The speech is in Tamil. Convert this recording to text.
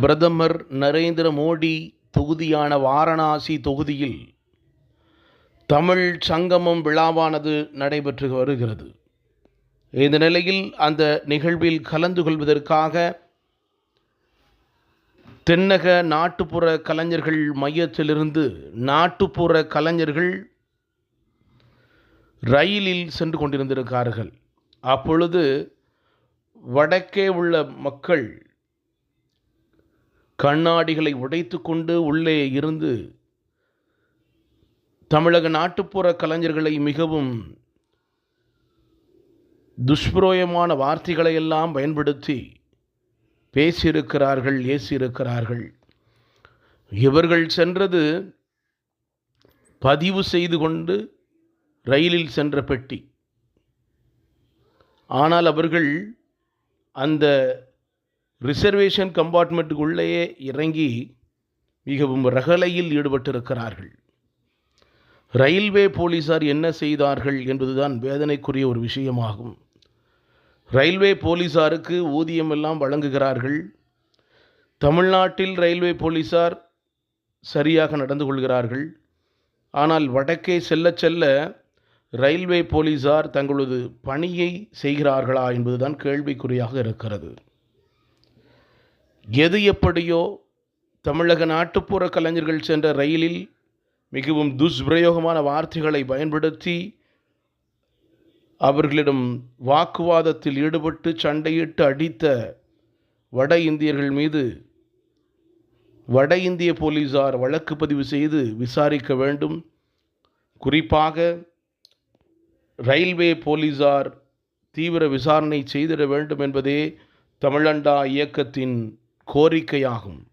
பிரதமர் நரேந்திர மோடி தொகுதியான வாரணாசி தொகுதியில் தமிழ் சங்கமம் விழாவானது நடைபெற்று வருகிறது. இந்த நிலையில் அந்த நிகழ்வில் கலந்து கொள்வதற்காக தென்னக நாட்டுப்புற கலைஞர்கள் மையத்திலிருந்து நாட்டுப்புற கலைஞர்கள் ரயிலில் சென்று கொண்டிருந்திருக்கார்கள். அப்பொழுது வடக்கே உள்ள மக்கள் கண்ணாடிகளை உடைத்துக்கொண்டு உள்ளே இருந்து தமிழக நாட்டுப்புற கலைஞர்களை மிகவும் துஷ்பிரோயமான வார்த்தைகளை எல்லாம் பயன்படுத்தி பேசியிருக்கிறார்கள் ஏசியிருக்கிறார்கள். இவர்கள் சென்றது பதிவு செய்து கொண்டு ரயிலில் சென்ற பெட்டி. ஆனால் அவர்கள் அந்த ரிசர்வேஷன் கம்பார்ட்மெண்ட்டுக்குள்ளேயே இறங்கி மிகவும் ரகளையில் ஈடுபட்டிருக்கிறார்கள். ரயில்வே போலீசார் என்ன செய்தார்கள் என்பதுதான் வேதனைக்குரிய ஒரு விஷயமாகும். ரயில்வே போலீசாருக்கு ஊதியம் எல்லாம் வழங்குகிறார்கள். தமிழ்நாட்டில் ரயில்வே போலீசார் சரியாக நடந்து கொள்கிறார்கள். ஆனால் வடக்கே செல்ல செல்ல ரயில்வே போலீசார் தங்களது பணியை செய்கிறார்களா என்பதுதான் கேள்விக்குறியாக இருக்கிறது. எது எப்படியோ தமிழக நாட்டுப்புற கலைஞர்கள் சென்ற ரயிலில் மிகவும் துஷ்பிரயோகமான வார்த்தைகளை பயன்படுத்தி அவர்களிடம் வாக்குவாதத்தில் ஈடுபட்டு சண்டையிட்டு அடித்த வட இந்தியர்கள் மீது வட இந்திய போலீசார் வழக்கு பதிவு செய்து விசாரிக்க வேண்டும். குறிப்பாக ரயில்வே போலீசார் தீவிர விசாரணை செய்திட வேண்டும் என்பதே தமிழண்டா இயக்கத்தின் கோரிக்கையாகும்.